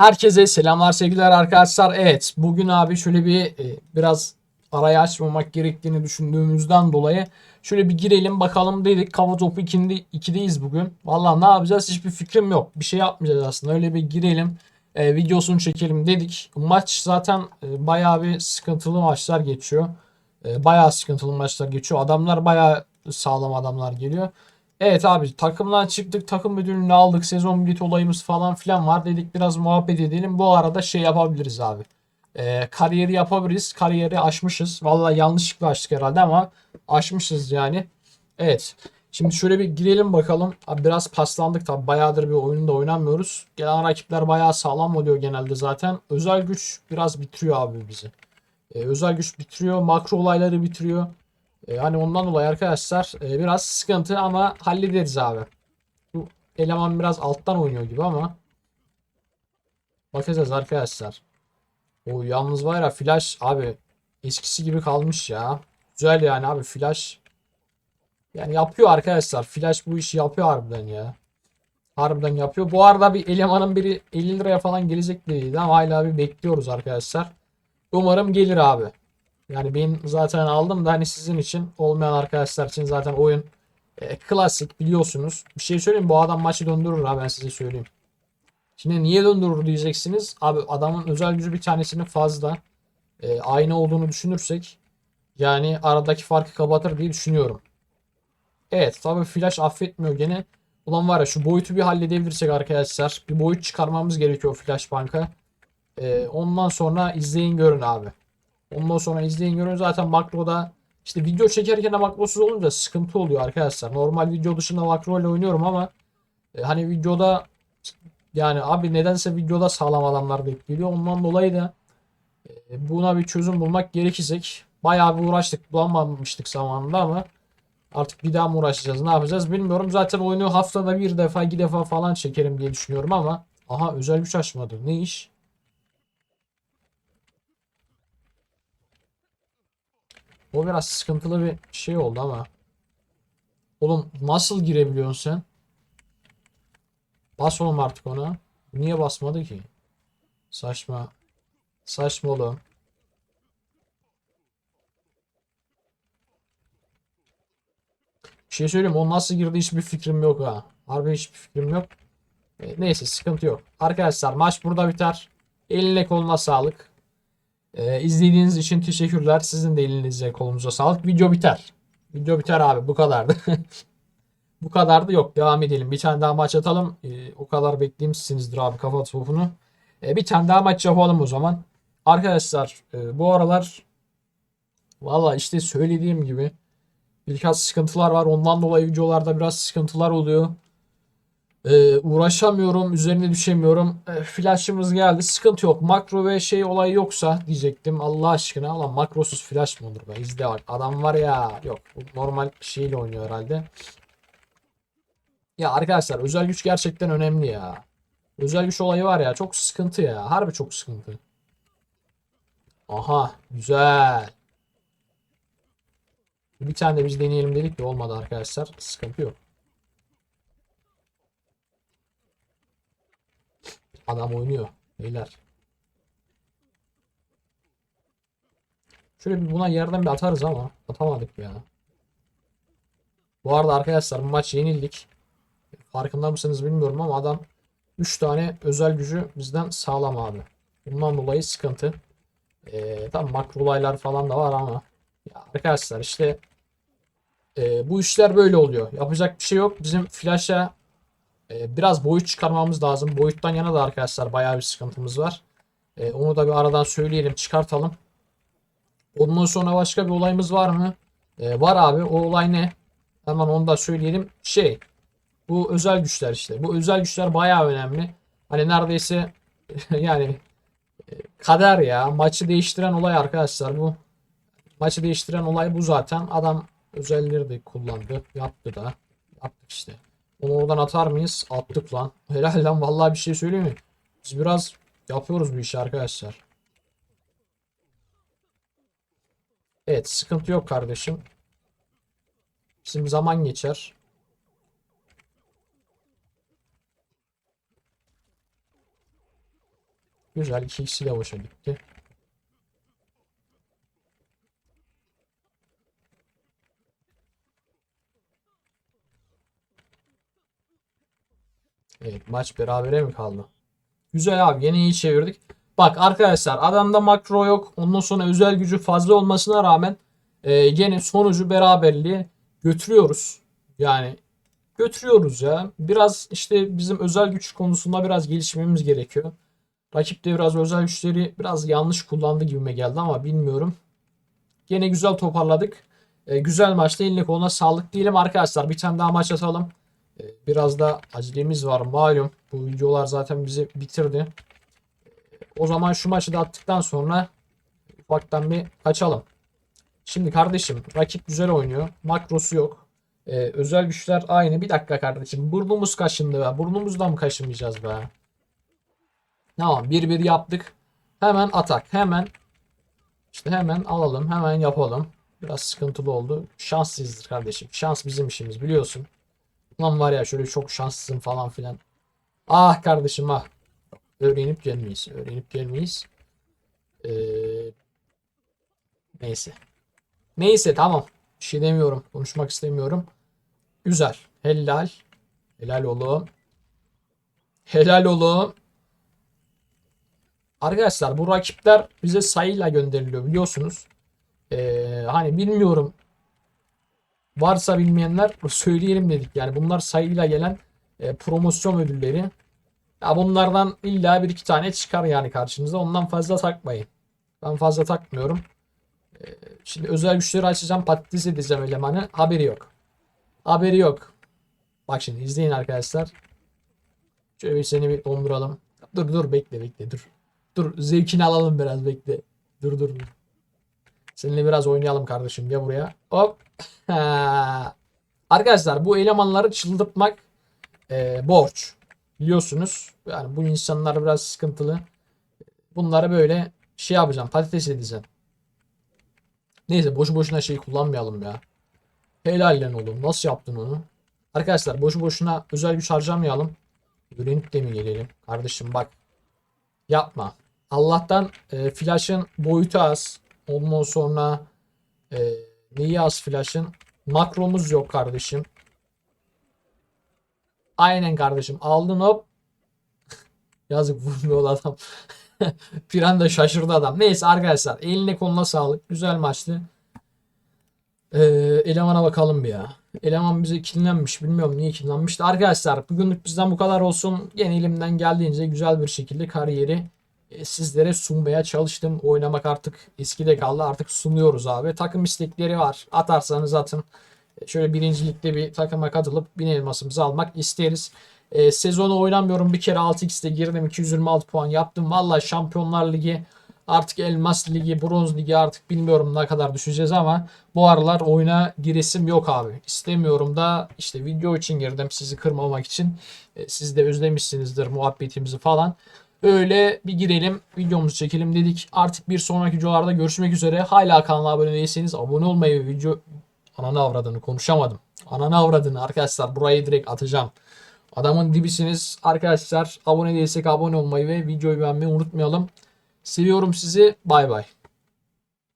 Herkese selamlar sevgiler arkadaşlar. Evet bugün abi şöyle bir e, biraz arayı açmamak gerektiğini düşündüğümüzden dolayı şöyle bir girelim bakalım dedik. Kafa topu 2'de, 2'deyiz bugün. Valla ne yapacağız hiçbir fikrim yok. Bir şey yapmayacağız aslında. Öyle bir girelim e, videosunu çekelim dedik. Maç zaten e, bayağı bir sıkıntılı maçlar geçiyor. E, bayağı sıkıntılı maçlar geçiyor. Adamlar bayağı sağlam adamlar geliyor. Evet abi takımdan çıktık takım ödülünü aldık sezon bileti olayımız falan filan var dedik biraz muhabbet edelim. Bu arada şey yapabiliriz abi. Ee, kariyeri yapabiliriz kariyeri aşmışız. Vallahi yanlışlıkla açtık herhalde ama aşmışız yani. Evet şimdi şöyle bir girelim bakalım. Abi biraz paslandık tabi bayağıdır bir oyunda oynamıyoruz. Gelen rakipler bayağı sağlam oluyor genelde zaten. Özel güç biraz bitiriyor abi bizi. Ee, özel güç bitiriyor makro olayları bitiriyor e, hani ondan dolayı arkadaşlar e, biraz sıkıntı ama hallederiz abi. Bu eleman biraz alttan oynuyor gibi ama bakacağız arkadaşlar. O yalnız var ya flash abi eskisi gibi kalmış ya. Güzel yani abi flash. Yani yapıyor arkadaşlar. Flash bu işi yapıyor harbiden ya. Harbiden yapıyor. Bu arada bir elemanın biri 50 liraya falan gelecek dediydi ama hala bir bekliyoruz arkadaşlar. Umarım gelir abi. Yani ben zaten aldım da hani sizin için olmayan arkadaşlar için zaten oyun e, klasik biliyorsunuz. Bir şey söyleyeyim bu adam maçı döndürür ha ben size söyleyeyim. Şimdi niye döndürür diyeceksiniz. Abi adamın özel gücü bir tanesinin fazla. E, aynı olduğunu düşünürsek yani aradaki farkı kapatır diye düşünüyorum. Evet tabi flash affetmiyor gene. Ulan var ya şu boyutu bir halledebilirsek arkadaşlar. Bir boyut çıkarmamız gerekiyor flash banka. E, ondan sonra izleyin görün abi. Ondan sonra izleyin görün zaten makroda işte video çekerken de makrosuz olunca sıkıntı oluyor arkadaşlar. Normal video dışında makro ile oynuyorum ama e, hani videoda yani abi nedense videoda sağlam adamlar bekliyor. Ondan dolayı da e, buna bir çözüm bulmak gerekecek. Bayağı bir uğraştık bulamamıştık zamanında ama artık bir daha mı uğraşacağız ne yapacağız bilmiyorum. Zaten oyunu haftada bir defa iki defa falan çekerim diye düşünüyorum ama aha özel güç açmadı. Ne iş? O biraz sıkıntılı bir şey oldu ama. Oğlum nasıl girebiliyorsun sen? Bas oğlum artık ona. Niye basmadı ki? Saçma. Saçma oğlum. Bir şey söyleyeyim o nasıl girdi hiçbir fikrim yok ha. Harbi hiçbir fikrim yok. E, neyse sıkıntı yok. Arkadaşlar maç burada biter. Eline koluna sağlık. Ee, izlediğiniz için teşekkürler. Sizin de elinize kolunuza sağlık. Video biter. Video biter abi. Bu kadardı. Bu kadardı. Yok devam edelim. Bir tane daha maç atalım. Ee, o kadar bekleymişsinizdir abi kafa topunu. Ee, bir tane daha maç yapalım o zaman. Arkadaşlar e, bu aralar valla işte söylediğim gibi birkaç sıkıntılar var. Ondan dolayı videolarda biraz sıkıntılar oluyor. Ee, uğraşamıyorum, üzerine düşemiyorum. Ee, flash'ımız geldi. Sıkıntı yok. Makro ve şey olayı yoksa diyecektim. Allah aşkına. Ulan makrosuz flash mı olur be? İzle bak. Adam var ya. Yok. Normal şeyle oynuyor herhalde. Ya arkadaşlar özel güç gerçekten önemli ya. Özel güç olayı var ya. Çok sıkıntı ya. Harbi çok sıkıntı. Aha. Güzel. Bir tane de biz deneyelim dedik de olmadı arkadaşlar. Sıkıntı yok. Adam oynuyor. Beyler. Şöyle bir buna yerden bir atarız ama atamadık ya. Bu arada arkadaşlar maç yenildik. Farkında mısınız bilmiyorum ama adam 3 tane özel gücü bizden sağlam abi. Bundan dolayı sıkıntı. Ee, tam makro olaylar falan da var ama ya arkadaşlar işte e, bu işler böyle oluyor. Yapacak bir şey yok. Bizim flash'a ee, biraz boyut çıkarmamız lazım. Boyuttan yana da arkadaşlar bayağı bir sıkıntımız var. Ee, onu da bir aradan söyleyelim çıkartalım. Ondan sonra başka bir olayımız var mı? Ee, var abi. O olay ne? Hemen onu da söyleyelim. Şey. Bu özel güçler işte. Bu özel güçler bayağı önemli. Hani neredeyse yani e, kader ya. Maçı değiştiren olay arkadaşlar bu. Maçı değiştiren olay bu zaten. Adam özelleri de kullandı. Yaptı da. Yaptık işte. Onu oradan atar mıyız? Attık lan. Helal lan vallahi bir şey söyleyeyim mi? Biz biraz yapıyoruz bu işi arkadaşlar. Evet sıkıntı yok kardeşim. Bizim zaman geçer. Güzel. 2 ikisi de boşa gitti. Maç berabere mi kaldı? Güzel abi yine iyi çevirdik. Bak arkadaşlar adamda makro yok. Ondan sonra özel gücü fazla olmasına rağmen e, gene sonucu beraberliğe götürüyoruz. Yani götürüyoruz ya. Biraz işte bizim özel güç konusunda biraz gelişmemiz gerekiyor. Rakip de biraz özel güçleri biraz yanlış kullandı gibime geldi ama bilmiyorum. Gene güzel toparladık. E, güzel maçta eline koluna sağlık diyelim arkadaşlar. Bir tane daha maç atalım. E, biraz da acelemiz var malum. Bu videolar zaten bizi bitirdi. O zaman şu maçı da attıktan sonra ufaktan bir kaçalım. Şimdi kardeşim rakip güzel oynuyor. Makrosu yok. Ee, özel güçler aynı. Bir dakika kardeşim. Burnumuz kaşındı be. Burnumuzdan mı kaşınmayacağız be? Tamam. 1-1 yaptık. Hemen atak. Hemen işte hemen alalım. Hemen yapalım. Biraz sıkıntılı oldu. Şanssızdır kardeşim. Şans bizim işimiz biliyorsun. Lan var ya şöyle çok şanslısın falan filan. Ah kardeşim ah. Öğrenip gelmeyiz. Öğrenip gelmeyiz. Ee, neyse. Neyse tamam. Bir şey demiyorum. Konuşmak istemiyorum. Güzel. Helal. Helal oğlum. Helal oğlum. Arkadaşlar bu rakipler bize sayıyla gönderiliyor biliyorsunuz. Ee, hani bilmiyorum. Varsa bilmeyenler söyleyelim dedik. Yani bunlar sayıyla gelen e, promosyon ödülleri. Ya bunlardan illa bir iki tane çıkar yani karşınıza. Ondan fazla takmayın. Ben fazla takmıyorum. Ee, şimdi özel güçleri açacağım. Patates edeceğim elemanı. Haberi yok. Haberi yok. Bak şimdi izleyin arkadaşlar. Şöyle bir seni bir donduralım. Dur dur bekle bekle dur. Dur zevkini alalım biraz bekle. Dur dur dur. Seninle biraz oynayalım kardeşim. Gel buraya. Hop. Arkadaşlar bu elemanları çıldırtmak e, borç. Biliyorsunuz. Yani bu insanlar biraz sıkıntılı. Bunları böyle şey yapacağım. Patates edeceğim. Neyse boşu boşuna şey kullanmayalım ya. Helal lan oğlum. Nasıl yaptın onu? Arkadaşlar boşu boşuna özel güç harcamayalım. Öğrenip de mi gelelim? Kardeşim bak. Yapma. Allah'tan e, flash'ın boyutu az. Ondan sonra e, neyi az flash'ın? Makromuz yok kardeşim. Aynen kardeşim. Aldın hop. Yazık vurmuyor adam. bir anda şaşırdı adam. Neyse arkadaşlar eline koluna sağlık. Güzel maçtı. Ee, elemana bakalım bir ya. Eleman bize kinlenmiş. Bilmiyorum niye kinlenmişti. Arkadaşlar bugünlük bizden bu kadar olsun. Yine elimden geldiğince güzel bir şekilde kariyeri sizlere sunmaya çalıştım. Oynamak artık eskide kaldı. Artık sunuyoruz abi. Takım istekleri var. Atarsanız atın. E, Şöyle birincilikte bir takıma katılıp bin elmasımızı almak isteriz. E, sezonu oynamıyorum. Bir kere 6x'te girdim. 226 puan yaptım. Valla Şampiyonlar Ligi artık Elmas Ligi, Bronz Ligi artık bilmiyorum ne kadar düşeceğiz ama bu aralar oyuna giresim yok abi. İstemiyorum da işte video için girdim sizi kırmamak için. E, siz de özlemişsinizdir muhabbetimizi falan. Öyle bir girelim videomuzu çekelim dedik. Artık bir sonraki videolarda görüşmek üzere. Hala kanala abone değilseniz abone olmayı ve video ananı avradını konuşamadım. Ananı avradını arkadaşlar burayı direkt atacağım. Adamın dibisiniz. Arkadaşlar abone değilsek abone olmayı ve videoyu beğenmeyi unutmayalım. Seviyorum sizi. Bay bay.